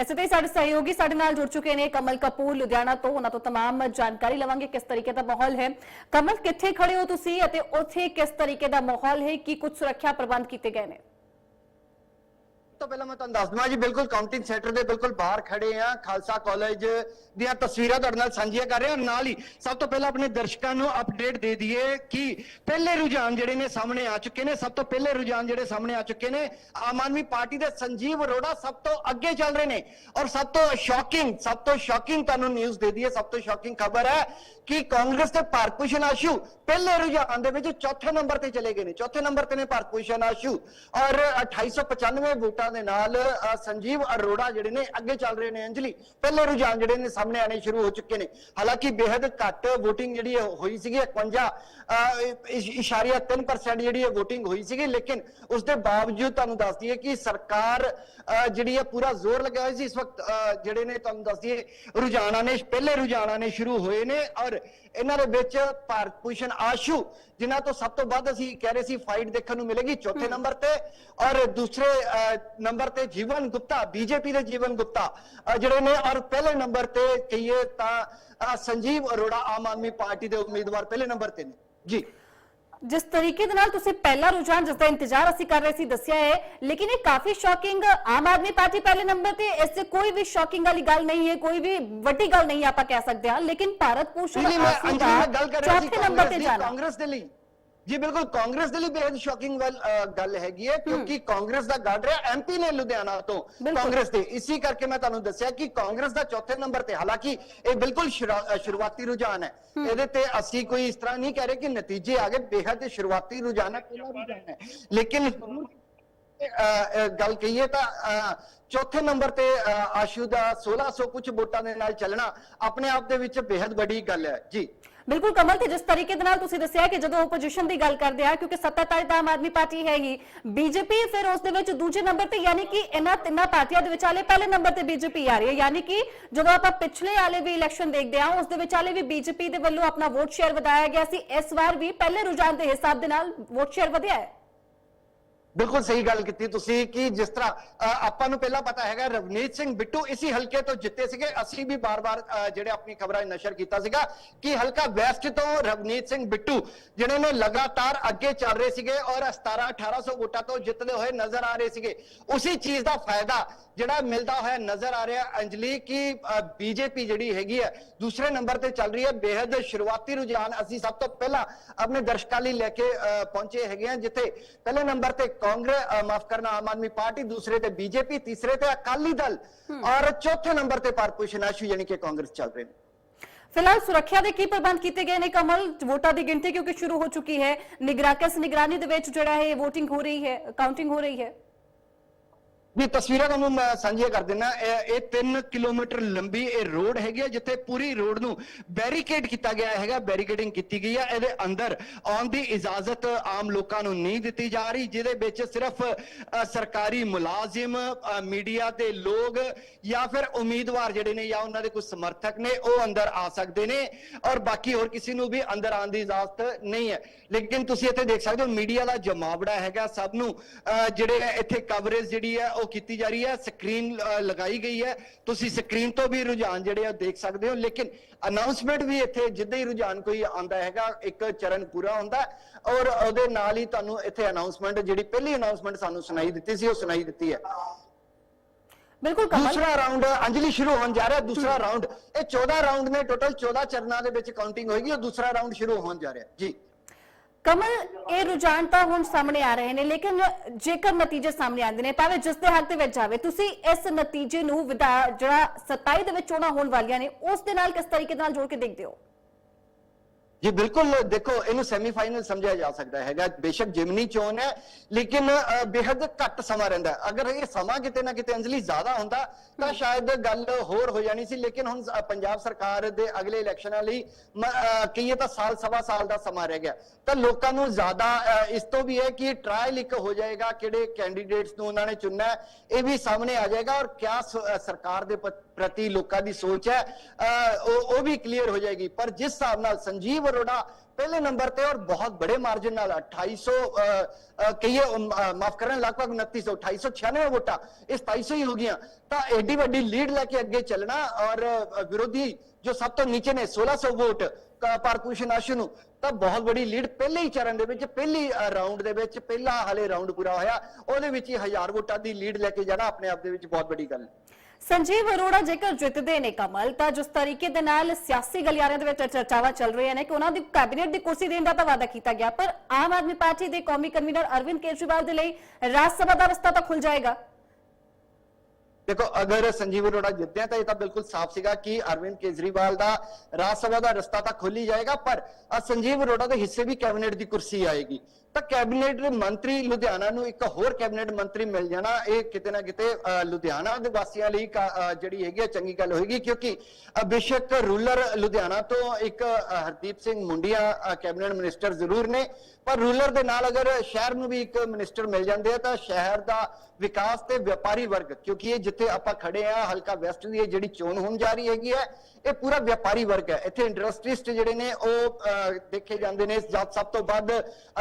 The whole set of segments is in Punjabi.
ਇਸੇ ਤੇ ਸਾਡੇ ਸਹਿਯੋਗੀ ਸਾਡੇ ਨਾਲ ਜੁੜ ਚੁੱਕੇ ਨੇ ਕਮਲ ਕਪੂਰ, ਲੁਧਿਆਣਾ ਤੋਂ। ਉਹਨਾਂ ਤੋਂ ਤਮਾਮ ਜਾਣਕਾਰੀ ਲਵਾਂਗੇ ਕਿਸ ਤਰੀਕੇ ਦਾ ਮਾਹੌਲ ਹੈ। ਕਮਲ, ਕਿੱਥੇ ਖੜੇ ਹੋ ਤੁਸੀਂ ਅਤੇ ਉੱਥੇ ਕਿਸ ਤਰੀਕੇ ਦਾ ਮਾਹੌਲ ਹੈ? ਕੀ ਕੁਝ ਸੁਰੱਖਿਆ ਪ੍ਰਬੰਧ ਕੀਤੇ ਗਏ ਨੇ? ਤੋਂ ਪਹਿਲਾਂ ਮੈਂ ਤੁਹਾਨੂੰ ਦੱਸ ਦਵਾਂ ਜੀ, ਬਿਲਕੁਲ ਕਾਊਂਟਿੰਗ ਸੈਂਟਰ ਦੇ ਬਿਲਕੁਲ ਬਾਹਰ ਖੜੇ ਆ, ਖਾਲਸਾ ਕਾਲਜ ਦੀਆਂ ਤਸਵੀਰਾਂ ਤੁਹਾਡੇ ਨਾਲ ਸਾਂਝੀਆਂ ਕਰ ਰਹੇ। ਹਾਂ ਨਾਲ ਹੀ ਸਭ ਤੋਂ ਪਹਿਲਾਂ ਆਪਣੇ ਦਰਸ਼ਕਾਂ ਨੂੰ ਅਪਡੇਟ ਦੇ ਦਈਏ ਕਿ ਪਹਿਲੇ ਰੁਝਾਨ ਜਿਹੜੇ ਨੇ ਸਾਹਮਣੇ ਆ ਚੁੱਕੇ ਨੇ। ਸਭ ਤੋਂ ਪਹਿਲੇ ਰੁਝਾਨ ਜਿਹੜੇ ਸਾਹਮਣੇ ਆ ਚੁੱਕੇ ਨੇ, ਆਮ ਆਦਮੀ ਪਾਰਟੀ ਦੇ ਸੰਜੀਵ ਅਰੋੜਾ ਸਭ ਤੋਂ ਅੱਗੇ ਚੱਲ ਰਹੇ ਨੇ। ਔਰ ਸਭ ਤੋਂ ਸ਼ੌਕਿੰਗ ਸਭ ਤੋਂ ਸ਼ੌਕਿੰਗ ਤੁਹਾਨੂੰ ਨਿਊਜ਼ ਦੇ ਦਈਏ। ਸਭ ਤੋਂ ਸ਼ੌਕਿੰਗ ਖਬਰ ਹੈ ਕਿ ਕਾਂਗਰਸ ਦੇ ਭਾਰਤ ਭੂਸ਼ਣ ਆਸ਼ੂ ਪਹਿਲੇ ਰੁਝਾਨ ਦੇ ਵਿੱਚ ਚੌਥੇ ਨੰਬਰ ਤੇ ਚਲੇ ਗਏ ਨੇ। ਚੌਥੇ ਨੰਬਰ ਤੇ ਨੇ ਭਾਰਤ ਭੂਸ਼ਣ ਆਸ਼ੂ। ਔਰ 2895 ਵੋਟਾਂ ਦੇ ਨਾਲ ਸੰਜੀਵ ਅਰੋੜਾ ਜਿਹੜੇ ਨੇ ਅੱਗੇ ਚੱਲ ਰਹੇ ਨੇ ਅੰਜਲੀ। ਪਹਿਲੇ ਰੁਝਾਨ ਜਿਹੜੇ ਨੇ ਸਾਹਮਣੇ ਆਣੇ ਸ਼ੁਰੂ ਹੋ ਚੁੱਕੇ ਨੇ। ਹਾਲਾਂਕਿ ਬੇहद ਘੱਟ VOTING ਜਿਹੜੀ ਹੋਈ ਸੀਗੀ 51 ਅ, ਇਸ਼- ਇਸ਼ਾਰੀਆ 3% ਜਿਹੜੀ ਹੈ VOTING ਹੋਈ ਸੀਗੀ ਲੇਕਿਨ ਉਸ ਦੇ ਬਾਵਜੂਦ ਤੁਹਾਨੂੰ ਦੱਸ ਦਈਏ ਕਿ ਸਰਕਾਰ ਜਿਹੜੀ ਹੈ ਪੂਰਾ ਜ਼ੋਰ ਲਗਾਇਆ ਹੋਇਆ ਸੀ। ਇਸ ਵਕਤ ਜਿਹੜੇ ਨੇ ਤੁਹਾਨੂੰ ਦੱਸ ਦਈਏ ਰੁਝਾਨਾਂ ਨੇ ਪਹਿਲੇ ਰੁਝਾਨਾਂ ਨੇ ਸ਼ੁਰੂ ਹੋਏ ਨੇ ਔਰ ਇਹਨਾਂ ਦੇ ਵਿੱਚ ਭਾਰਤ ਭੂਸ਼ਣ ਆਸ਼ੂ ਜਿਨ੍ਹਾਂ ਤੋਂ ਸਭ ਤੋਂ ਵੱਧ ਅਸੀਂ ਕਹਿ ਰਹੇ ਸੀ ਫਾਈਟ ਦੇਖਣ ਨੂੰ ਮਿਲੇਗੀ ਚੌਥੇ ਨੰਬਰ ਤੇ ਔਰ ਦੂਸਰੇ ਨੰਬਰ ਤੇ ਜੀਵਨ ਗੁਪਤਾ ਬੀਜੇਪੀ ਦੇ ਜੀਵਨ ਗੁਪਤਾ ਅ, ਜਿਹੜੇ ਨੇ ਔਰ ਪਹਿਲੇ ਨੰਬਰ ਤੇ ਕਹੀਏ ਤਾਂ ਅ, ਸੰਜੀਵ ਅਰੋੜਾ ਆਮ ਆਦਮੀ ਪਾਰਟੀ ਦੇ ਉਮੀਦਵਾਰ ਪਹਿਲੇ ਨੰਬਰ ਤੇ ਨੇ ਜੀ ਜਿਸ ਤਰੀਕੇ ਦੇ ਨਾਲ ਤੁਸੀਂ ਪਹਿਲਾ ਰੁਝਾਨ ਜਿਸ ਦਾ ਇੰਤਜ਼ਾਰ ਅਸੀਂ ਕਰ ਰਹੇ ਸੀ ਦੱਸਿਆ ਹੈ ਲੇਕਿਨ ਇਹ ਕਾਫੀ ਸ਼ੌਕਿੰਗ ਆਮ ਆਦਮੀ ਪਾਰਟੀ ਪਹਿਲੇ ਨੰਬਰ ਤੇ ਇਸ 'ਚ ਕੋਈ ਵੀ ਸ਼ੌਕਿੰਗ ਵਾਲੀ ਗੱਲ ਨਹੀਂ ਹੈ ਕੋਈ ਵੀ ਵੱਡੀ ਗੱਲ ਨਹੀਂ ਆਪਾਂ ਕਹਿ ਸਕਦੇ ਹਾਂ ਲੇਕਿਨ ਭਾਰਤ ਭੂਸ਼ਣ ਨਹੀਂ ਮੈਂ ਆਸ਼ੂ ਅੰਜਲੀ ਦਾ ਮੈਂ ਗੱਲ ਕਰ ਰਿਹਾ ਸੀ ਚੌਥੇ ਨੰਬਰ ਕਾਂਗਰਸ ਤੇ ਦੀ ਜਾਣਾ ਕਾਂਗਰਸ ਦੇ ਲਈ ਜੀ ਬਿਲਕੁਲ ਕਾਂਗਰਸ ਦੇ ਲਈ ਬੇहद ਸ਼ੌਕਿੰਗ ਗੱਲ ਹੈਗੀ ਹੈ ਕਿਉਂਕਿ ਕਾਂਗਰਸ ਦਾ ਗੜ ਰਿਹਾ ਐਮਪੀ ਨੇ ਲੁਧਿਆਣਾ ਤੋਂ ਕਾਂਗਰਸ ਦੇ। ਇਸੇ ਕਰਕੇ ਮੈਂ ਤੁਹਾਨੂੰ ਦੱਸਿਆ ਕਿ ਕਾਂਗਰਸ ਦਾ ਚੌਥੇ ਨੰਬਰ ਤੇ ਹਾਲਾਂਕਿ ਇਹ ਬਿਲਕੁਲ ਸ਼ੁਰੂਆਤੀ ਰੁਝਾਨ ਹੈ। ਇਹਦੇ ਤੇ ਅਸੀਂ ਕੋਈ ਇਸ ਤਰ੍ਹਾਂ ਨਹੀਂ ਕਹਿ ਰਹੇ ਕਿ ਨਤੀਜੇ ਆ ਗਏ ਬੇहद ਸ਼ੁਰੂਆਤੀ ਰੁਝਾਨ ਹੈ ਰੁਝਾਨ ਹੈ। ਲੇਕਿਨ ਗੱਲ ਕਹੀਏ ਤਾਂ ਚੌਥੇ ਨੰਬਰ ਤੇ ਆਸ਼ੂ ਦਾ 1600 ਕੁਝ ਵੋਟਾਂ ਦੇ ਨਾਲ ਚੱਲਣਾ ਆਪਣੇ ਆਪ ਦੇ ਵਿੱਚ ਬੇहद ਵੱਡੀ ਗੱਲ ਹੈ। ਜੀ। ਬਿਲਕੁਲ ਕਮਲ ਤੇ ਜਿਸ ਤਰੀਕੇ ਦੇ ਨਾਲ ਤੁਸੀਂ ਦੱਸਿਆ ਕਿ ਜਦੋਂ ਆਪੋਜੀਸ਼ਨ ਦੀ ਗੱਲ ਕਰਦੇ ਆ, ਕਿਉਂਕਿ ਸੱਤਾਧਾਰੀ ਤਾਂ ਆਮ ਆਦਮੀ ਪਾਰਟੀ ਹੈ ਹੀ, ਬੀਜੇਪੀ ਫਿਰ ਉਸ ਦੇ ਵਿੱਚ ਦੂਜੇ ਨੰਬਰ ਤੇ ਯਾਨੀ ਕਿ ਇਹਨਾਂ ਤਿੰਨਾਂ ਪਾਰਟੀਆਂ ਦੇ ਵਿਚਾਲੇ ਪਹਿਲੇ ਨੰਬਰ ਤੇ ਬੀਜੇਪੀ ਆ ਰਹੀ ਹੈ। ਯਾਨੀ ਕਿ ਜਦੋਂ ਆਪਾਂ ਪਿਛਲੇ ਵਾਲੇ ਵੀ ਇਲੈਕਸ਼ਨ ਦੇਖਦੇ ਆ, ਉਸ ਦੇ ਵਿਚਾਲੇ ਵੀ ਬੀਜੇਪੀ ਦੇ ਵੱਲੋਂ ਆਪਣਾ ਵੋਟ ਸ਼ੇਅਰ ਵਧਾਇਆ ਗਿਆ ਸੀ। ਇਸ ਵਾਰ ਵੀ ਪਹਿਲੇ ਰੁਝਾਨ ਦੇ ਹਿਸਾਬ ਦੇ ਨਾਲ ਵੋਟ ਸ਼ੇਅਰ ਵਧਿਆ ਹੈ। ਬਿਲਕੁਲ ਸਹੀ ਗੱਲ ਕੀਤੀ ਤੁਸੀਂ ਕਿ ਜਿਸ ਤਰ੍ਹਾਂ ਆਪਾਂ ਨੂੰ ਪਹਿਲਾਂ ਪਤਾ ਹੈਗਾ ਰਵਨੀਤ ਸਿੰਘ ਬਿੱਟੂ ਇਸੇ ਹਲਕੇ ਤੋਂ ਜਿੱਤੇ ਸੀਗੇ। ਅਸੀਂ ਵੀ ਬਾਰ-ਬਾਰ ਜਿਹੜੇ ਆਪਣੀ ਖਬਰਾਂ ਨਸ਼ਰ ਕੀਤਾ ਸੀਗਾ ਕਿ ਹਲਕਾ ਵੈਸਟ ਤੋਂ ਰਵਨੀਤ ਸਿੰਘ ਬਿੱਟੂ ਜਿਹੜੇ ਨੇ ਲਗਾਤਾਰ ਅੱਗੇ ਚੱਲ ਰਹੇ ਸੀਗੇ ਔਰ 17 1800 ਵੋਟਾਂ ਤੋਂ ਜਿੱਤਦੇ ਹੋਏ ਨਜ਼ਰ ਆ ਰਹੇ ਸੀਗੇ। ਉਸੇ ਚੀਜ਼ ਦਾ ਫਾਇਦਾ ਜਿਹੜਾ ਮਿਲਦਾ ਹੋਇਆ ਨਜ਼ਰ ਆ ਰਿਹਾ ਅੰਜਲੀ ਕਿ ਬੀਜੇਪੀ ਜਿਹੜੀ ਹੈਗੀ ਹੈ ਦੂਸਰੇ ਨੰਬਰ ਤੇ ਚੱਲ ਰਹੀ ਹੈ। ਬੇहद ਸ਼ੁਰੂਆਤੀ ਰੁਝਾਨ ਅਸੀਂ ਸਭ ਤੋਂ ਪਹਿਲਾਂ ਆਪਣੇ ਦਰਸ਼ਕਾਂ ਲਈ ਲੈ ਕੇ ਅ, ਪਹੁੰਚੇ ਹੈਗੇ ਹਾਂ ਜਿੱਥੇ ਪਹਿਲੇ ਨੰਬਰ ਤੇ ਕਾਂਗਰਸ ਮਾਫ ਕਰਨਾ ਆਮ ਆਦਮੀ ਪਾਰਟੀ ਦੂਸਰੇ ਤੇ ਬੀਜੇਪੀ ਤੀਸਰੇ ਤੇ ਅਕਾਲੀ ਦਲ ਔਰ ਚੌਥੇ ਨੰਬਰ ਤੇ ਭਾਰਤ ਆਸ਼ੂ ਯਾਨੀ ਕਿ ਕਾਂਗਰਸ ਚੱਲ ਰਹੇ ਨੇ। ਫਿਲਹਾਲ ਸੁਰੱਖਿਆ ਦੇ ਕੀ ਪ੍ਰਬੰਧ ਕੀਤੇ ਗਏ ਨੇ ਕਮਲ? ਵੋਟਾਂ ਦੀ ਗਿਣਤੀ ਕਿਉਂਕਿ ਸ਼ੁਰੂ ਹੋ ਚੁੱਕੀ ਹੈ। ਨਿਗਰਾਕਸ ਨਿਗਰਾਨੀ ਦੇ ਵਿੱਚ ਜਿਹੜਾ ਹੈ VOTING ਹੋ ਰਹੀ ਹੈ ਕਾਊਂਟਿੰਗ ਹੋ ਰਹੀ ਹੈ? ਵੀ ਤਸਵੀਰਾਂ ਤੁਹਾਨੂੰ ਮੈਂ ਸਾਂਝੀਆਂ ਕਰ ਦਿੰਦਾ ਇਹ ਇਹ 3 ਕਿਲੋਮੀਟਰ ਲੰਬੀ ਇਹ ਰੋਡ ਹੈਗੀ ਹੈ ਜਿੱਥੇ ਪੂਰੀ ਰੋਡ ਨੂੰ ਬੈਰੀਕੇਡ ਕੀਤਾ ਗਿਆ ਹੈਗਾ, ਬੈਰੀਕੇਡਿੰਗ ਕੀਤੀ ਗਈ ਹੈ ਇਹਦੇ ਅੰਦਰ ਆਉਣ ਦੀ ਇਜਾਜ਼ਤ ਆਮ ਲੋਕਾਂ ਨੂੰ ਨਹੀਂ ਦਿੱਤੀ ਜਾ ਰਹੀ, ਜਿਹਦੇ ਵਿੱਚ ਸਿਰਫ ਸਰਕਾਰੀ ਮੁਲਾਜ਼ਮ ਮੀਡੀਆ ਦੇ ਲੋਕ ਜਾਂ ਫਿਰ ਉਮੀਦਵਾਰ ਜਿਹੜੇ ਨੇ ਜਾਂ ਉਹਨਾਂ ਦੇ ਕੁਝ ਸਮਰਥਕ ਨੇ, ਉਹ ਅੰਦਰ ਆ ਸਕਦੇ ਨੇ ਔਰ ਬਾਕੀ ਹੋਰ ਕਿਸੇ ਨੂੰ ਵੀ ਅੰਦਰ ਆਉਣ ਦੀ ਇਜਾਜ਼ਤ ਨਹੀਂ ਹੈ। ਲੇਕਿਨ ਤੁਸੀਂ ਇੱਥੇ ਦੇਖ ਸਕਦੇ ਹੋ, ਮੀਡੀਆ ਦਾ ਜਮਾਵੜਾ ਹੈਗਾ, ਸਭ ਨੂੰ ਜਿਹੜੇ ਹੈ ਇੱਥੇ ਕਵਰੇਜ ਜਿਹੜੀ ਹੈ ਉਹ ਕੀਤੀ ਜਾ ਰਹੀ ਹੈ ਸਕਰੀਨ ਲਗਾਈ ਗਈ ਹੈ। ਤੁਸੀਂ ਸਕਰੀਨ ਤੋਂ ਵੀ ਰੁਝਾਨ ਜਿਹੜੇ ਆ ਦੇਖ ਸਕਦੇ ਹੋ ਲੇਕਿਨ ਅਨਾਉਂਸਮੈਂਟ ਵੀ ਇੱਥੇ ਜਿੱਦਾਂ ਹੀ ਰੁਝਾਨ ਕੋਈ ਆਂਦਾ ਹੈਗਾ ਇੱਕ ਚਰਨ ਪੂਰਾ ਹੁੰਦਾ ਔਰ ਉਹਦੇ ਨਾਲ ਹੀ ਤੁਹਾਨੂੰ ਇੱਥੇ ਅਨਾਉਂਸਮੈਂਟ ਜਿਹੜੀ ਪਹਿਲੀ ਅਨਾਉਂਸਮੈਂਟ ਸਾਨੂੰ ਸੁਣਾਈ ਦਿੱਤੀ ਸੀ ਉਹ ਸੁਣਾਈ ਦਿੱਤੀ ਹੈ। ਬਿਲਕੁਲ ਕਮਲ ਦੂਸਰਾ ਰਾਉਂਡ ਅੰਜਲੀ ਸ਼ੁਰੂ ਹੋਣ ਜਾ ਰਿਹਾ ਦੂਸਰਾ ਰਾਉਂਡ ਇਹ 14 ਰਾਉਂਡ ਨੇ ਟੋਟਲ 14 ਚਰਨਾਂ ਦੇ ਵਿੱਚ ਕਾਊਂਟਿੰਗ ਹੋਏਗੀ ਉਹ ਦੂਸਰਾ ਰਾਉਂਡ ਸ਼ੁਰੂ ਹੋਣ ਜਾ ਰਿਹਾ। ਜੀ। ਕਮਲ, ਇਹ ਰੁਝਾਨ ਤਾਂ ਹੁਣ ਸਾਹਮਣੇ ਆ ਰਹੇ ਨੇ, ਲੇਕਿਨ ਜੇਕਰ ਨਤੀਜੇ ਸਾਹਮਣੇ ਆਉਂਦੇ ਨੇ, ਭਾਵੇਂ ਜਿਸ ਦੇ ਹੱਕ ਦੇ ਵਿੱਚ ਜਾਵੇ, ਤੁਸੀਂ ਇਸ ਨਤੀਜੇ ਨੂੰ ਵਿਧਾ- ਜਿਹੜਾ 27 ਦੇ ਵਿੱਚ ਚੋਣਾਂ ਹੋਣ ਵਾਲੀਆਂ ਨੇ, ਉਸ ਦੇ ਨਾਲ ਕਿਸ ਤਰੀਕੇ ਨਾਲ ਜੋੜ ਕੇ ਦੇਖਦੇ ਹੋ? ਜੀ ਬਿਲਕੁਲ ਦੇਖੋ ਇਹਨੂੰ ਸੈਮੀਫਾਈਨਲ ਸਮਝਿਆ ਜਾ ਸਕਦਾ ਹੈਗਾ। ਬੇਸ਼ੱਕ ਜਿਮਨੀ ਚੋਣ ਹੈ ਲੇਕਿਨ ਅ, ਘੱਟ ਸਮਾਂ ਰਹਿੰਦਾ ਅਗਰ ਇਹ ਸਮਾਂ ਕਿਤੇ ਨਾ ਕਿਤੇ ਅੰਜਲੀ ਜ਼ਿਆਦਾ ਹੁੰਦਾ ਤਾਂ ਸ਼ਾਇਦ ਗੱਲ ਹੋਰ ਹੋ ਜਾਣੀ ਸੀ ਲੇਕਿਨ ਹੁਣ ਪੰਜਾਬ ਸਰਕਾਰ ਦੇ ਅਗਲੇ ਇਲੈਕਸ਼ਨਾਂ ਲਈ ਕਹੀਏ ਤਾਂ ਸਾਲ ਸਵਾ ਸਾਲ ਦਾ ਸਮਾਂ ਰਹਿ ਗਿਆ। ਤਾਂ ਲੋਕਾਂ ਨੂੰ ਜ਼ਿਆਦਾ ਇਸ ਤੋਂ ਵੀ ਹੈ ਕਿ ਟ੍ਰਾਇਲ ਇੱਕ ਹੋ ਜਾਏਗਾ ਕਿਹੜੇ ਕੈਂਡੀਡੇਟਸ ਨੂੰ ਉਹਨਾਂ ਨੇ ਚੁਣਨਾ ਇਹ ਵੀ ਸਾਹਮਣੇ ਆ ਜਾਏਗਾ। ਔਰ ਕਿਆ ਸਰਕਾਰ ਦੇ ਪ੍ਰਤੀ ਲੋਕਾਂ ਦੀ ਸੋਚ ਹੈ ਅ, ਉਹ ਵੀ ਕਲੀਅਰ ਹੋ ਜਾਏਗੀ। ਪਰ ਜਿਸ ਹਿਸਾਬ ਨਾਲ ਸੰਜੀਵ ਅਰੋੜਾ ਪਹਿਲੇ ਨੰਬਰ ਤੇ ਔਰ ਬਹੁਤ ਬੜੇ ਮਾਰਜਨ ਨਾਲ 2800 ਕਹੀਏ ਮਾਫ ਕਰਨ ਲਗਭਗ 2900 2896 ਵੋਟਾਂ ਇਹ 2700 ਹੀ ਹੋ ਗਈਆਂ। ਤਾਂ ਐਡੀ ਵੱਡੀ ਲੀਡ ਲੈ ਕੇ ਅੱਗੇ ਚੱਲਣਾ ਔਰ ਵਿਰੋਧੀ ਜੋ ਸਭ ਤੋਂ ਨੀਚੇ ਨੇ 1600 ਵੋਟ ਪਾਰਕੂਸ਼ਨ ਆਸ਼ੂ ਨੂੰ ਤਾਂ ਬਹੁਤ ਵੱਡੀ ਲੀਡ ਪਹਿਲੇ ਹੀ ਚਰਨ ਦੇ ਵਿੱਚ ਪਹਿਲੀ ਰਾਉਂਡ ਦੇ ਵਿੱਚ ਪਹਿਲਾ ਹਲੇ ਰਾਉਂਡ ਪੂਰਾ ਹੋਇਆ ਉਹਦੇ ਵਿੱਚ ਹੀ ਹਜ਼ਾਰ ਵੋਟਾਂ ਦੀ ਲੀਡ ਲੈ ਕੇ ਜਾਣਾ ਆਪਣੇ ਆਪ ਦੇ ਵਿੱਚ ਬਹੁਤ ਵੱਡੀ ਗੱਲ ਹੈ। ਸੰਜੀਵ ਅਰੋੜਾ ਜੇਕਰ ਜਿੱਤਦੇ ਨੇ ਕਮਲ, ਤਾਂ ਜਿਸ ਤਰੀਕੇ ਦੇ ਨਾਲ ਸਿਆਸੀ ਗਲਿਆਰਿਆਂ ਦੇ ਵਿੱਚ ਚਰਚਾਵਾਂ ਚੱਲ ਰਹੀਆਂ ਨੇ ਕਿ ਉਹਨਾਂ ਦੀ ਕੈਬਨਿਟ ਦੀ ਕੁਰਸੀ ਦੇਣ ਦਾ ਤਾਂ ਵਾਅਦਾ ਕੀਤਾ ਗਿਆ, ਪਰ ਆਮ ਆਦਮੀ ਪਾਰਟੀ ਦੇ ਕੌਮੀ ਕਨਵੀਨਰ ਅਰਵਿੰਦ ਕੇਜਰੀਵਾਲ ਦੇ ਲਈ ਰਾਜ ਸਭਾ ਦਾ ਰਸਤਾ ਤਾਂ ਖੁੱਲ ਜਾਏਗਾ। ਦੇਖੋ, ਅਗਰ ਸੰਜੀਵ ਅਰੋੜਾ ਜਿੱਤਿਆ ਤਾਂ ਇਹ ਤਾਂ ਬਿਲਕੁਲ ਸਾਫ਼ ਸੀਗਾ ਕਿ ਅਰਵਿੰਦ ਕੇਜਰੀਵਾਲ ਦਾ ਰਾਜ ਸਭਾ ਦਾ ਰਸਤਾ ਤਾਂ ਖੁੱਲ ਹੀ ਜਾਏਗਾ, ਪਰ ਸੰਜੀਵ ਅਰੋੜਾ ਦੇ ਹਿੱਸੇ ਵੀ ਕੈਬਨਿਟ ਦੀ ਕੁਰਸੀ ਆਏਗੀ। ਤਾਂ ਕੈਬਨਿਟ ਮੰਤਰੀ ਲੁਧਿਆਣਾ ਨੂੰ ਇੱਕ ਹੋਰ ਕੈਬਨਿਟ ਮੰਤਰੀ ਮਿਲ ਜਾਣਾ, ਇਹ ਕਿਤੇ ਨਾ ਕਿਤੇ ਲੁਧਿਆਣਾ ਦੇ ਵਾਸੀਆਂ ਲਈ ਜਿਹੜੀ ਹੈਗੀ ਚੰਗੀ ਗੱਲ ਹੋਏਗੀ, ਕਿਉਂਕਿ ਬੇਸ਼ੱਕ ਰੂਲਰ ਲੁਧਿਆਣਾ ਤੋਂ ਇੱਕ ਹਰਦੀਪ ਸਿੰਘ ਮੁੰਡੀਆ ਕੈਬਨਿਟ ਮਿਨਿਸਟਰ ਜ਼ਰੂਰ ਨੇ। ਪਰ ਰੂਲਰ ਦੇ ਨਾਲ ਅਗਰ ਸ਼ਹਿਰ ਨੂੰ ਵੀ ਇੱਕ ਮਿਨਿਸਟਰ ਮਿਲ ਜਾਂਦੇ ਆ, ਤਾਂ ਸ਼ਹਿਰ ਦਾ ਵਿਕਾਸ ਤੇ ਵਪਾਰੀ ਵਰਗ, ਕਿਉਂਕਿ ਇਹ ਜਿੱਥੇ ਆਪਾਂ ਖੜੇ ਆ, ਹਲਕਾ ਵੈਸਟ ਦੀ ਜਿਹੜੀ ਚੋਣ ਹੋਣ ਜਾ ਰਹੀ ਹੈਗੀ ਹੈ ਇਹ ਪੂਰਾ ਵਪਾਰੀ ਵਰਗ ਹੈ। ਇੱਥੇ ਇੰਡਸਟਰੀਸਟ ਜਿਹੜੇ ਨੇ ਉਹ ਦੇਖੇ ਜਾਂਦੇ ਨੇ। ਜਦ ਸਭ ਤੋਂ ਵੱਧ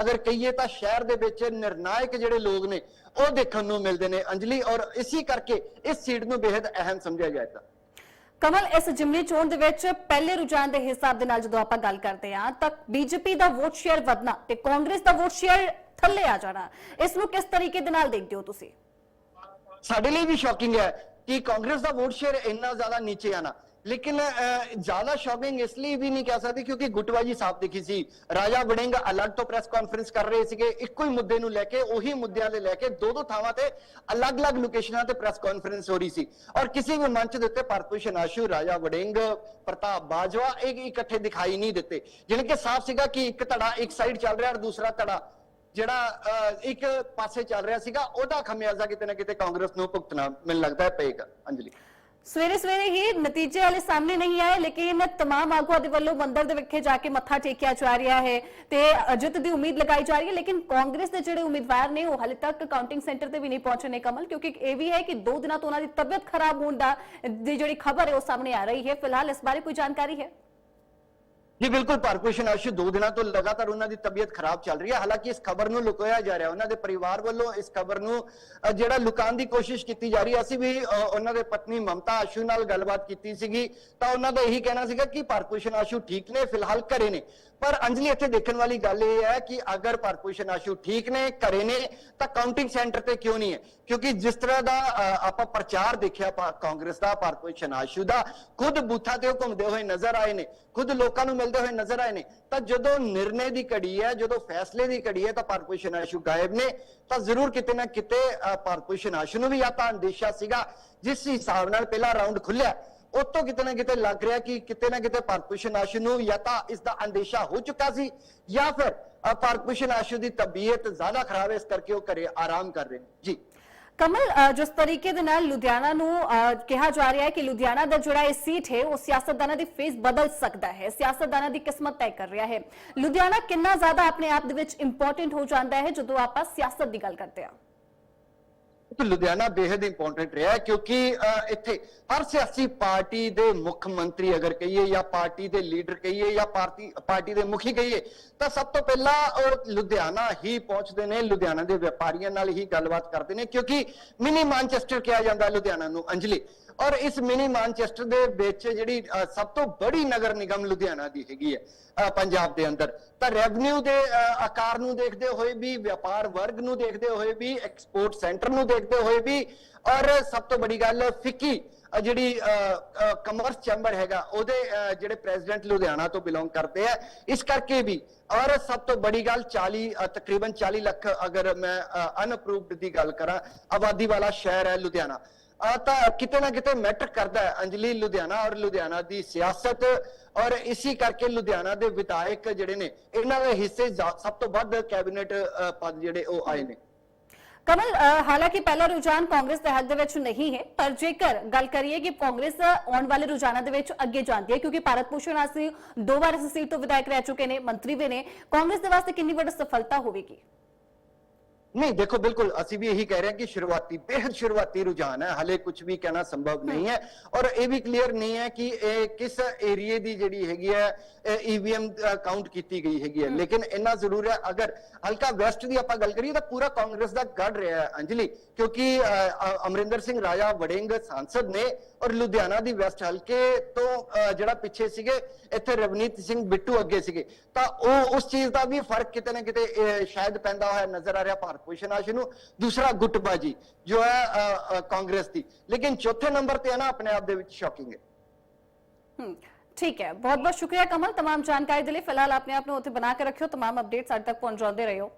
ਅਗਰ ਕਹੀਏ ਤਾਂ ਸ਼ਹਿਰ ਦੇ ਵਿੱਚ ਨਿਰਣਾਇਕ ਜਿਹੜੇ ਲੋਕ ਨੇ ਉਹ ਦੇਖਣ ਨੂੰ ਮਿਲਦੇ ਨੇ। ਅੰਜਲੀ ਔਰ ਇਸੇ ਕਰਕੇ ਇਸ ਸੀਟ ਨੂੰ ਬੇहद ਅਹਿਮ ਸਮਝਿਆ ਜਾਂਦਾ ਕਮਲ ਇਸ ਜਿਮਨੀ ਚੋਣ ਦੇ ਵਿੱਚ ਪਹਿਲੇ ਰੁਝਾਨ ਦੇ ਹਿਸਾਬ ਦੇ ਨਾਲ ਜਦੋਂ ਆਪਾਂ ਗੱਲ ਕਰਦੇ ਹਾਂ ਤਾਂ ਬੀਜੇਪੀ ਦਾ ਵੋਟ ਸ਼ੇਅਰ ਵਧਣਾ ਤੇ ਕਾਂਗਰਸ ਦਾ ਵੋਟ ਸ਼ੇਅਰ ਥੱਲੇ ਆ ਜਾਣਾ ਇਸ ਨੂੰ ਕਿਸ ਤਰੀਕੇ ਦੇ ਨਾਲ ਦੇਖਦੇ ਹੋ ਤੁਸੀਂ? ਸਾਡੇ ਲਈ ਵੀ ਸ਼ੌਕਿੰਗ ਹੈ ਕਿ ਕਾਂਗਰਸ ਦਾ ਵੋਟ ਸ਼ੇਅਰ ਇੰਨਾ ਜ਼ਿਆਦਾ ਨੀਚੇ ਆਣਾ ਲੇਕਿਨ ਅਹ, ਜ਼ਿਆਦਾ ਸ਼ੌਕਿੰਗ ਇਸ ਲਈ ਵੀ ਨਹੀਂ ਕਹਿ ਸਕਦੇ ਕਿਉਂਕਿ ਗੁੱਟਬਾਜੀ ਸਾਫ਼ ਦਿਖੀ ਸੀ ਰਾਜਾ ਵੜਿੰਗ ਅਲੱਗ ਤੋਂ ਪ੍ਰੈਸ ਕਾਨਫਰੰਸ ਕਰ ਰਹੇ ਸੀਗੇ ਇੱਕੋ ਹੀ ਮੁੱਦੇ ਨੂੰ ਲੈ ਕੇ ਉਹੀ ਮੁੱਦਿਆਂ ਦੇ ਲੈ ਕੇ ਦੋ ਦੋ ਥਾਵਾਂ ਤੇ ਅਲੱਗ-ਅਲੱਗ ਲੋਕੇਸ਼ਨਾਂ ਤੇ ਪ੍ਰੈਸ ਕਾਨਫਰੰਸ ਹੋ ਰਹੀ ਸੀ ਔਰ ਕਿਸੇ ਵੀ ਮੰਚ ਦੇ ਉੱਤੇ ਪਰਪੂਸ਼ਨ ਆਸ਼ੂ ਰਾਜਾ ਵੜਿੰਗ ਪ੍ਰਤਾਪ ਬਾਜਵਾ ਇਹ ਇਕੱਠੇ ਦਿਖਾਈ ਨਹੀਂ ਦਿੱਤੇ ਜਿਹਨੇ ਕਿ ਸਾਫ਼ ਸੀਗਾ ਕਿ ਇੱਕ ਧੜਾ ਇੱਕ ਸਾਈਡ ਚੱਲ ਰਿਹਾ ਔਰ ਦੂਸਰਾ ਧੜਾ ਜਿਹੜਾ ਅਹ, ਇੱਕ ਪਾਸੇ ਚੱਲ ਰਿਹਾ ਸੀਗਾ ਉਹਦਾ ਖਮਿਆਜ਼ਾ ਕਿਤੇ ਨਾ ਕਿਤੇ ਕਾਂਗਰਸ ਨੂੰ ਭੁਗਤਣਾ ਮੈਨੂੰ ਲੱਗਦਾ ਹੈ ਪਏਗਾ ਅੰਜਲੀ ਸਵੇਰੇ ਸਵੇਰੇ ਹੀ ਨਤੀਜੇ ਵਾਲੇ ਸਾਹਮਣੇ ਨਹੀਂ ਆਏ ਲੇਕਿਨ तमाम ਆਗੂਆਂ ਦੇ ਵੱਲੋਂ ਮੰਦਰ ਦੇ ਵਿਖੇ ਜਾ ਕੇ ਮੱਥਾ ਟੇਕਿਆ ਜਾ ਰਿਹਾ ਹੈ ਤੇ ਜਿੱਤ ਦੀ ਉਮੀਦ ਲਗਾਈ ਜਾ ਰਹੀ ਹੈ ਲੇਕਿਨ ਕਾਂਗਰਸ ਦੇ ਜਿਹੜੇ ਉਮੀਦਵਾਰ ਨੇ ਉਹ ਹਾਲੇ ਤੱਕ ਕਾਊਂਟਿੰਗ ਸੈਂਟਰ ਤੇ ਵੀ ਨਹੀਂ ਪਹੁੰਚੇ ਨੇ ਕਮਲ ਕਿਉਂਕਿ ਇਹ ਵੀ ਹੈ ਕਿ ਦੋ ਦਿਨਾਂ ਤੋਂ ਉਹਨਾਂ ਦੀ ਤਬੀਅਤ ਖਰਾਬ ਹੋਣ ਦਾ ਦੀ ਜਿਹੜੀ ਖਬਰ ਹੈ ਉਹ ਸਾਹਮਣੇ ਆ ਰਹੀ ਹੈ ਫਿਲਹਾਲ ਇਸ ਬਾਰੇ ਕੋਈ ਜਾਣਕਾਰੀ ਹੈ ਜੀ, ਬਿਲਕੁਲ ਭਾਰਪੂਸ਼ਨ ਆਸ਼ੂ, ਦੋ ਦਿਨਾਂ ਤੋਂ ਲਗਾਤਾਰ ਉਹਨਾਂ ਦੀ ਤਬੀਅਤ ਖਰਾਬ ਚੱਲ ਰਹੀ ਹੈ। ਹਾਲਾਂਕਿ ਇਸ ਖਬਰ ਨੂੰ ਲੁਕਾਇਆ ਜਾ ਰਿਹਾ, ਉਹਨਾਂ ਦੇ ਪਰਿਵਾਰ ਵੱਲੋਂ ਇਸ ਖਬਰ ਨੂੰ ਜਿਹੜਾ ਲੁਕਾਉਣ ਦੀ ਕੋਸ਼ਿਸ਼ ਕੀਤੀ ਜਾ ਰਹੀ ਹੈ, ਅਸੀਂ ਵੀ ਉਹਨਾਂ ਦੇ ਪਤਨੀ ਮਮਤਾ ਆਸ਼ੂ ਨਾਲ ਗੱਲਬਾਤ ਕੀਤੀ ਸੀਗੀ। ਤਾਂ ਉਹਨਾਂ ਦਾ ਇਹੀ ਕਹਿਣਾ ਸੀਗਾ ਕਿ ਭਾਰਪੂਸ਼ਨ ਆਸ਼ੂ ਠੀਕ ਨੇ, ਫਿਲਹਾਲ ਘਰੇ ਨੇ। ਪਰ ਅੰਜਲੀ, ਇੱਥੇ ਦੇਖਣ ਵਾਲੀ ਗੱਲ ਇਹ ਹੈ ਕਿ ਅਗਰ ਭਾਰਪੂਸ਼ਨ ਆਸ਼ੂ ਠੀਕ ਨੇ, ਘਰੇ ਨੇ, ਤਾਂ ਕਾਊਂਟਿੰਗ ਸੈਂਟਰ ਤੇ ਕਿਉਂ ਨਹੀਂ ਹੈ? ਕਿਉਂਕਿ ਜਿਸ ਤਰ੍ਹਾਂ ਦਾ ਆਪਾਂ ਪ੍ਰਚਾਰ ਦੇਖਿਆ ਪਾ- ਕਾਂਗਰਸ ਦਾ ਭਾਰਪੂਸ਼ਨ ਆਸ਼ੂ ਦਾ, ਖੁਦ ਬੂਥਾਂ ਤੇ ਉਹ ਘੁੰਮਦੇ ਹੋਏ ਨਜ਼ਰ ਆਏ ਨੇ। ਖੁਦ ਲੋਕਾਂ ਨੂੰ ਮਿਲਦੇ ਹੋਏ ਨਜ਼ਰ ਆਏ ਨੇ ਤਾਂ ਜਦੋਂ ਨਿਰਣੇ ਦੀ ਘੜੀ ਹੈ ਜਦੋਂ ਫੈਸਲੇ ਦੀ ਘੜੀ ਹੈ ਤਾਂ ਭਾਰਪੂਸ਼ਨ ਆਸ਼ੂ ਗਾਇਬ ਨੇ। ਤਾਂ ਜ਼ਰੂਰ ਕਿਤੇ ਨਾ ਕਿਤੇ ਅ, ਆਸ਼ੂ ਨੂੰ ਵੀ ਆ ਤਾਂ ਅੰਦੇਸ਼ਾ ਸੀਗਾ ਜਿਸ ਹਿਸਾਬ ਨਾਲ ਪਹਿਲਾ ਰਾਉਂਡ ਖੁੱਲਿਆ। ਉਤੋਂ ਕਿਤੇ ਨਾ ਕਿਤੇ ਲੱਗ ਰਿਹਾ ਕਿ ਕਿਤੇ ਨਾ ਕਿਤੇ ਭਾਰਪੂਸ਼ਨ ਆਸ਼ੂ ਨੂੰ ਜਾਂ ਤਾਂ ਇਸ ਦਾ ਅੰਦੇਸ਼ਾ ਹੋ ਚੁੱਕਾ ਸੀ ਜਾਂ ਫਿਰ ਅ, ਭਾਰਪੂਸ਼ਨ ਆਸ਼ੂ ਦੀ ਤਬੀਅਤ ਜ਼ਿਆਦਾ ਖਰਾਬ ਹੈ ਇਸ ਕਰਕੇ ਉਹ ਘਰੇ ਆਰਾਮ ਕਰ ਰਹੇ ਨੇ। ਜੀ। ਕਮਲ ਅ, ਜਿਸ ਤਰੀਕੇ ਦੇ ਨਾਲ ਲੁਧਿਆਣਾ ਨੂੰ ਅ, ਕਿਹਾ ਜਾ ਰਿਹਾ ਹੈ ਕਿ ਲੁਧਿਆਣਾ ਦਾ ਜਿਹੜਾ ਇਹ ਸੀਟ ਹੈ ਉਹ ਸਿਆਸਤਦਾਨਾਂ ਦੀ ਫੇਸ ਬਦਲ ਸਕਦਾ ਹੈ ਸਿਆਸਤਦਾਨਾਂ ਦੀ ਕਿਸਮਤ ਤੈਅ ਕਰ ਰਿਹਾ ਹੈ। ਲੁਧਿਆਣਾ ਕਿੰਨਾ ਜ਼ਿਆਦਾ ਆਪਣੇ ਆਪ ਦੇ ਵਿੱਚ ਇੰਪੋਰਟੈਂਟ ਹੋ ਜਾਂਦਾ ਹੈ ਜਦੋਂ ਆਪਾਂ ਸਿਆਸਤ ਦੀ ਗੱਲ ਕਰਦੇ ਹਾਂ। ਤੇ ਲੁਧਿਆਣਾ ਬੇहद ਇੰਪੋਰਟੈਂਟ ਰਿਹਾ ਕਿਉਂਕਿ ਇੱਥੇ ਹਰ ਸਿਆਸੀ ਪਾਰਟੀ ਦੇ ਮੁੱਖ ਮੰਤਰੀ ਅਗਰ ਕਹੀਏ ਜਾਂ ਪਾਰਟੀ ਦੇ ਲੀਡਰ ਕਹੀਏ ਜਾਂ ਪਾਰਟੀ ਪਾਰਟੀ ਦੇ ਮੁਖੀ ਕਹੀਏ, ਤਾਂ ਸਭ ਤੋਂ ਪਹਿਲਾਂ ਉਹ ਲੁਧਿਆਣਾ ਹੀ ਪਹੁੰਚਦੇ ਨੇ, ਲੁਧਿਆਣਾ ਦੇ ਵਪਾਰੀਆਂ ਨਾਲ ਹੀ ਗੱਲਬਾਤ ਕਰਦੇ ਨੇ ਕਿਉਂਕਿ ਮਿਨੀ ਮਾਨਚੈਸਟਰ ਕਿਹਾ ਜਾਂਦਾ ਲੁਧਿਆਣਾ ਨੂੰ, ਅੰਜਲੀ। ਔਰ ਇਸ ਮਿਨੀ ਮਾਨਚੈਸਟਰ ਦੇ ਵਿੱਚ ਜਿਹੜੀ ਸਭ ਤੋਂ ਬੜੀ ਨਗਰ ਨਿਗਮ ਲੁਧਿਆਣਾ ਦੀ ਹੈਗੀ ਹੈ ਪੰਜਾਬ ਦੇ ਅੰਦਰ। ਤਾਂ ਰੈਵਨਿਊ ਦੇ ਆਕਾਰ ਨੂੰ ਦੇਖਦੇ ਹੋਏ ਵੀ, ਵਪਾਰ ਵਰਗ ਨੂੰ ਦੇਖਦੇ ਹੋਏ ਵੀ ਐਕਸਪੋਰਟ ਸੈਂਟਰ ਨੂੰ ਦੇਖਦੇ ਹੋਏ ਵੀ, ਔਰ ਸਭ ਤੋਂ ਬੜੀ ਗੱਲ ਫਿੱਕੀ ਜਿਹੜੀ ਕਮਰਸ ਚੈਂਬਰ ਹੈਗਾ, ਉਹਦੇ ਜਿਹੜੇ ਪ੍ਰੈਜ਼ੀਡੈਂਟ ਲੁਧਿਆਣਾ ਤੋਂ ਬਿਲੋਂਗ ਕਰਦੇ ਆ, ਇਸ ਕਰਕੇ ਵੀ, ਔਰ ਸਭ ਤੋਂ ਬੜੀ ਗੱਲ 40 ਤਕਰੀਬਨ 40 ਲੱਖ ਅਗਰ ਮੈਂ ਅਨਅਪਰੂਵਡ ਦੀ ਗੱਲ ਕਰਾਂ, ਆਬਾਦੀ ਵਾਲਾ ਸ਼ਹਿਰ ਹੈ ਲੁਧਿਆਣਾ। ਆ ਤਾਂ ਕਿਤੇ ਨਾ ਕਿਤੇ ਮੈਟਰ ਕਰਦਾ ਹੈ। ਅੰਜਲੀ ਲੁਧਿਆਣਾ ਔਰ ਲੁਧਿਆਣਾ ਦੀ ਸਿਆਸਤ ਔਰ ਇਸੇ ਕਰਕੇ ਲੁਧਿਆਣਾ ਦੇ ਵਿਧਾਇਕ ਜਿਹੜੇ ਨੇ, ਇਹਨਾਂ ਦੇ ਹਿੱਸੇ ਸਭ ਤੋਂ ਵੱਧ ਕੈਬਨਿਟ ਪਦ ਜਿਹੜੇ ਉਹ ਆਏ ਨੇ। ਕਮਲ ਹਾਲਾਂਕਿ ਪਹਿਲਾ ਰੁਝਾਨ ਕਾਂਗਰਸ ਦੇ ਹੱਕ ਦੇ ਵਿੱਚ ਨਹੀਂ ਹੈ, ਪਰ ਜੇਕਰ ਗੱਲ ਕਰੀਏ ਕਿ ਕਾਂਗਰਸ ਆਉਣ ਵਾਲੇ ਰੁਝਾਨਾਂ ਦੇ ਵਿੱਚ ਅੱਗੇ ਜਾਂਦੀ ਹੈ, ਕਿਉਂਕਿ ਭਾਰਤ ਭੂਸ਼ਣ ਆਸੀ ਦੋ ਵਾਰ ਇਸ ਸੀਟ ਤੋਂ ਵਿਧਾਇਕ ਰਹਿ ਚੁੱਕੇ ਨੇ, ਮੰਤਰੀ ਵੀ ਨੇ, ਕਾਂਗਰਸ ਦੇ ਵਾਸਤੇ ਕਿੰਨੀ ਵੱਡੀ ਸਫਲਤਾ ਹੋਵੇਗੀ? ਨਹੀਂ ਦੇਖੋ ਬਿਲਕੁਲ ਅਸੀਂ ਵੀ ਇਹੀ ਕਹਿ ਰਹੇ ਹਾਂ ਕਿ ਸ਼ੁਰੂਆਤੀ ਬੇहद ਸ਼ੁਰੂਆਤੀ ਰੁਝਾਨ ਹੈ ਹਲੇ ਕੁਝ ਵੀ ਕਹਿਣਾ ਸੰਭਵ ਨਹੀਂ ਹੈ। ਔਰ ਇਹ ਵੀ ਕਲੀਅਰ ਨਹੀਂ ਹੈ ਕਿ ਇਹ ਕਿਸ ਏਰੀਏ ਦੀ ਜਿਹੜੀ ਹੈਗੀ ਹੈ ਈਵੀਐਮ ਕਾਊਂਟ ਕੀਤੀ ਗਈ ਹੈਗੀ ਹੈ। ਲੇਕਿਨ ਇੰਨਾ ਜ਼ਰੂਰ ਹੈ ਅਗਰ ਹਲਕਾ ਵੈਸਟ ਦੀ ਆਪਾਂ ਗੱਲ ਕਰੀਏ ਤਾਂ ਪੂਰਾ ਕਾਂਗਰਸ ਦਾ ਗੜ ਰਿਹਾ ਹੈ ਅੰਜਲੀ। ਕਿਉਂਕਿ ਅਮਰਿੰਦਰ ਸਿੰਘ ਰਾਜਾ ਵੜਿੰਗ ਸਾਂਸਦ ਨੇ ਔਰ ਲੁਧਿਆਣਾ ਦੀ ਵੈਸਟ ਹਲਕੇ ਤੋਂ ਜਿਹੜਾ ਪਿੱਛੇ ਸੀਗੇ ਇੱਥੇ ਰਵਨੀਤ ਸਿੰਘ ਬਿੱਟੂ ਅੱਗੇ ਸੀਗੇ। ਤਾਂ ਉਹ ਉਸ ਚੀਜ਼ ਦਾ ਵੀ ਫ਼ਰਕ ਕਿਤੇ ਨਾ ਕਿਤੇ ਸ਼ਾਇਦ ਪੈਂਦਾ ਹੋਇਆ ਨਜ਼ਰ ਆ ਰਿਹਾ ਭਾਰਤ ਭੂਸ਼ਣ ਆਸ਼ੂ ਨੂੰ ਦੂਸਰਾ ਗੁੱਟਬਾਜੀ ਜੋ ਹੈ ਅ, ਅ, ਕਾਂਗਰਸ ਦੀ ਲੇਕਿਨ ਚੌਥੇ ਨੰਬਰ ਤੇ ਹੈ ਨਾ ਆਪਣੇ ਆਪ ਦੇ ਵਿੱਚ ਸ਼ੌਕਿੰਗ ਹੈ ਹਮ, ਠੀਕ ਹੈ ਬਹੁਤ ਬਹੁਤ ਸ਼ੁਕਰੀਆ ਕਮਲ तमाम ਜਾਣਕਾਰੀ ਦੇ ਲਈ ਫਿਲਹਾਲ ਆਪਣੇ ਆਪ ਨੂੰ ਉੱਥੇ ਬਣਾ ਕੇ ਰੱਖਿਓ तमाम ਅਪਡੇਟ ਸਾਡੇ ਤੱਕ ਪਹੁੰਚਾਉਂਦੇ ਰਹੋ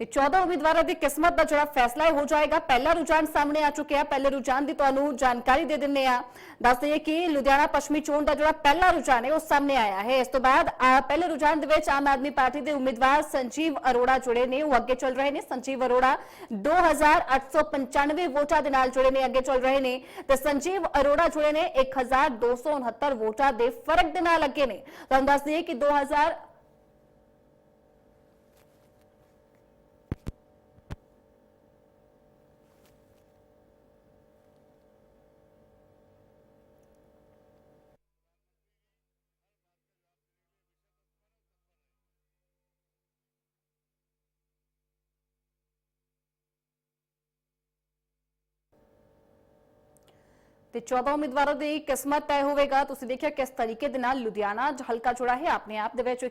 ਤੇ 14 ਉਮੀਦਵਾਰਾਂ ਦੀ ਕਿਸਮਤ ਦਾ ਜਿਹੜਾ ਫੈਸਲਾ ਹੋ ਜਾਏਗਾ। ਪਹਿਲਾ ਰੁਝਾਨ ਸਾਹਮਣੇ ਆ ਚੁੱਕਿਆ ਪਹਿਲੇ ਰੁਝਾਨ ਦੀ ਤੁਹਾਨੂੰ ਜਾਣਕਾਰੀ ਦੇ ਦਿੰਨੇ ਆ। ਦੱਸ ਦਈਏ ਕਿ ਲੁਧਿਆਣਾ ਪੱਛਮੀ ਚੋਣ ਦਾ ਜਿਹੜਾ ਪਹਿਲਾ ਰੁਝਾਨ ਹੈ, ਉਹ ਸਾਹਮਣੇ ਆਇਆ ਹੈ। ਇਸ ਤੋਂ ਬਾਅਦ ਪਹਿਲੇ ਰੁਝਾਨ ਦੇ ਵਿੱਚ ਆਮ ਆਦਮੀ ਪਾਰਟੀ ਦੇ ਉਮੀਦਵਾਰ ਸੰਜੀਵ ਅਰੋੜਾ ਜੁੜੇ ਨੇ, ਉਹ ਅੱਗੇ ਚੱਲ ਰਹੇ ਨੇ। ਸੰਜੀਵ ਅਰੋੜਾ 2895 ਵੋਟਾਂ ਦੇ ਨਾਲ ਜੁੜੇ ਨੇ, ਅੱਗੇ ਚੱਲ ਰਹੇ ਨੇ। ਤੇ ਸੰਜੀਵ ਅਰੋੜਾ ਜੁੜੇ ਨੇ 1269 ਵੋਟਾਂ ਦੇ ਫ਼ਰਕ ਦੇ ਨਾਲ ਅੱਗੇ ਨੇ। ਤੁਹਾਨੂੰ ਦੱਸ ਦਈਏ ਕਿ 2000 ਤੇ 14 ਉਮੀਦਵਾਰਾਂ ਦੀ ਕਿਸਮਤ ਤੈਅ ਹੋਵੇਗਾ। ਤੁਸੀਂ ਦੇਖਿਆ ਕਿਸ ਤਰੀਕੇ ਦੇ ਨਾਲ ਲੁਧਿਆਣਾ ਹਲਕਾ ਜੁੜਾ ਹੈ। ਆਪਣੇ ਆਪ ਦੇ ਵਿੱਚ